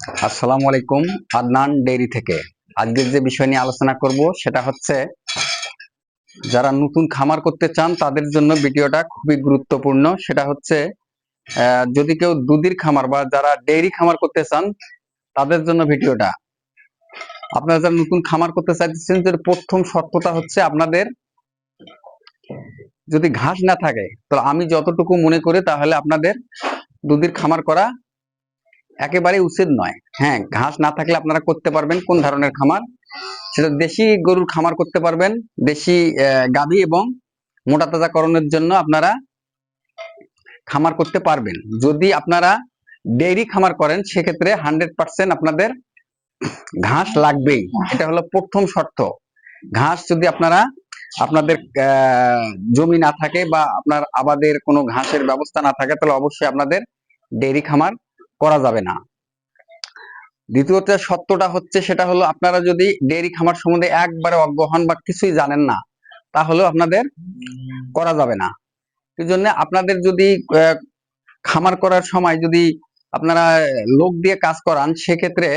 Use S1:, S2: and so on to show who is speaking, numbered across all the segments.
S1: আসসালামু আলাইকুম, আদনান ডেইরি থেকে। আজকের যে বিষয় নিয়ে আলোচনা করব, সেটা হচ্ছে, যারা নতুন খামার করতে চান, তাদের জন্য ভিডিওটা খুবই গুরুত্বপূর্ণ। সেটা হচ্ছে যদি কেউ দুধের খামার বা যারা ডেইরি খামার করতে চান, তাদের জন্য ভিডিওটা। আপনারা যারা নতুন খামার করতে চাইছেন যে প্রথম শর্তটা হচ্ছে আপনাদের, যদি ঘাস না থাকে, তো আমি যতটুকু মনে করি, তাহলে আপনাদের দুধের খামার করা একেবারে উচিত নয়। হ্যাঁ ঘাস না থাকলে আপনারা করতে পারবেন। কোন ধরনের খামার? সেটা দেশি গরুর খামার করতে পারবেন। দেশি গাভী এবং মোটা তাজাকরণের জন্য আপনারা খামার করতে পারবেন। যদি আপনারা ডেইরি খামার করেন, সেক্ষেত্রে হান্ড্রেড পার্সেন্ট আপনাদের ঘাস লাগবেই। এটা হলো প্রথম শর্ত। ঘাস যদি আপনারা, আপনাদের জমি না থাকে বা আপনার আবাদের কোনো ঘাসের ব্যবস্থা না থাকে, তাহলে অবশ্যই আপনাদের ডেইরি খামার করা যাবে না। দ্বিতীয়ত সত্যটা হচ্ছে সেটা হলো আপনারা যদি ডেইরি খামার সম্বন্ধে একবারে অজ্ঞ হন বা কিছুই জানেন না, তাহলেও আপনাদের করা যাবে না। এই জন্য আপনাদের যদি খামার করার সময় যদি আপনারা লোক দিয়ে কাজ করান, সেক্ষেত্রে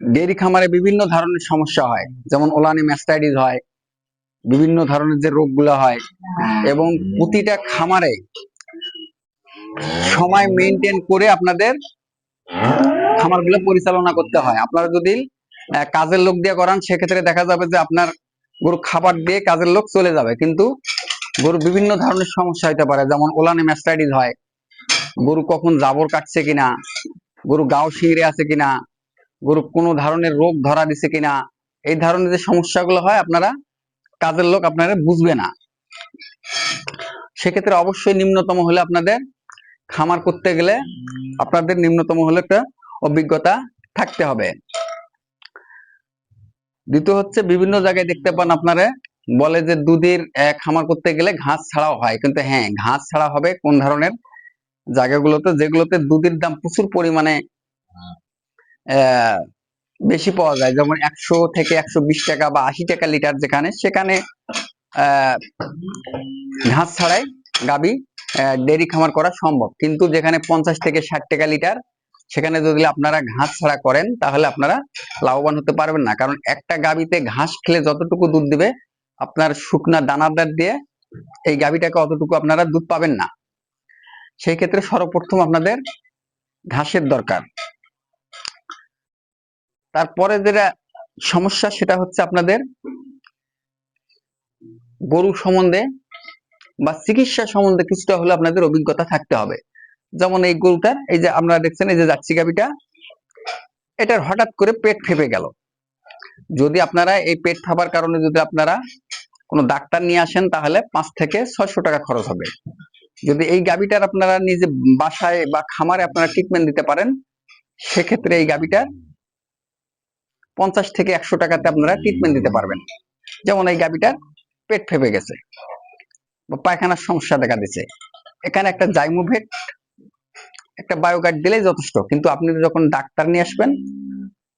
S1: ডেয়ারি খামারে বিভিন্ন ধরনের সমস্যা হয়। যেমন ওলানি ম্যাস্টাইটিস হয়, বিভিন্ন ধরনের যে রোগগুলো হয় এবং প্রতিটা খামারে সময় মেনটেন করে আপনাদের খামারগুলো পরিচালনা করতে হয়। আপনারা যদি কাজের লোক দিয়ে করান, সেক্ষেত্রে দেখা যাবে যে আপনার গরু খাবার দিয়ে কাজের লোক চলে যাবে। কিন্তু গরু বিভিন্ন ধরনের সমস্যা হতে পারে। যেমন ওলানে ম্যাস্টাইটিস হয়। গরু কখন জাবর কাটছে কিনা? গরু গাও শিংড়ে আছে কিনা? গরু কোনো ধরনের রোগ ধরা দিছে কিনা? এই ধরনের যে সমস্যাগুলো হয়, আপনারা কাজের লোক আপনারা বুঝবে না। সেক্ষেত্রে অবশ্যই নিম্নতম হলে আপনাদের খামার করতে গেলে আপনাদের নিম্নতম হলে একটা অভিজ্ঞতা থাকতে হবে। দ্বিতীয় হচ্ছে বিভিন্ন জায়গায় দেখতে পান আপনারা বলে যে দুধের খামার করতে গেলে ঘাস ছাড়াও হয়। কিন্তু হ্যাঁ ঘাস ছাড়া হবে কোন ধরনের জায়গাগুলোতে যেগুলোতে দুধের দাম প্রচুর পরিমাণে আহ, বেশি পাওয়া যায়। যেমন একশো থেকে একশো বিশ টাকা বা আশি টাকা লিটার যেখানে সেখানে আহ, ঘাস ছাড়াই গাবি ডেয়ারি খামার করা সম্ভব। কিন্তু যেখানে পঞ্চাশ থেকে ষাট টাকা লিটার, সেখানে যদি আপনারা ঘাস ছাড়া করেন, তাহলে আপনারা লাভবান হতে পারবেন না। কারণ একটা গাবিতে ঘাস খেলে যতটুকু দুধ দিবে, আপনার শুকনা দানাদার দিয়ে এই গাবিটাকে অতটুকু আপনারা দুধ পাবেন না। সেই ক্ষেত্রে সর্বপ্রথম আপনাদের ঘাসের দরকার। তারপরে যেটা সমস্যা, সেটা হচ্ছে আপনাদের গরু সম্বন্ধে বা চিকিৎসা সম্বন্ধে কিছুটা হলে আপনাদের অভিজ্ঞতা থাকতে হবে। যেমন এই গরুটার এই যে আপনারা দেখছেন, এই যে যাচ্ছি গাবিটা এটার হঠাৎ করে পেট ফেপে গেল। যদি আপনারা এই পেট ফাঁপার কারণে যদি আপনারা কোনো ডাক্তার নিয়ে আসেন, তাহলে পাঁচ থেকে ছয়শো টাকা খরচ হবে। যদি এই গাবিটার আপনারা নিজে বাসায় বা খামারে আপনারা ট্রিটমেন্ট দিতে পারেন, সেক্ষেত্রে এই গাবিটার পঞ্চাশ থেকে একশো টাকাতে আপনারা ট্রিটমেন্ট দিতে পারবেন। যেমন এই গাবিটার পেট ফেপে গেছে। বা পায়খানার সমস্যা দেখা দিচ্ছে এখানে একটা জাইমোভেট, একটা বায়োগার্ড দিলেই যথেষ্ট। কিন্তু আপনি যখন ডাক্তার নিয়ে আসবেন,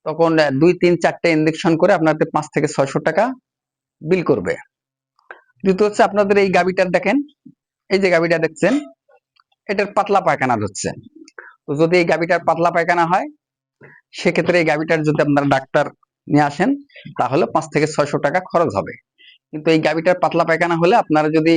S1: তখন দুই, তিন, চারটে ইঞ্জেকশন করে আপনাদের পাঁচ থেকে ছয়শো টাকা বিল করবে। দ্বিতীয় হচ্ছে আপনাদের এই গাবিটার দেখেন, এই যে গাবিটা দেখছেন, এটার পাতলা পায়খানা হচ্ছে তো যদি এই গাবিটার পাতলা পায়খানা হয়, সেক্ষেত্রে এই গাবিটার যদি আপনারা ডাক্তার নিয়ে আসেন, তাহলে পাঁচ থেকে ছয়শো টাকা খরচ হবে। কিন্তু এই গাবিটার পাতলা পায়খানা হলে আপনারা যদি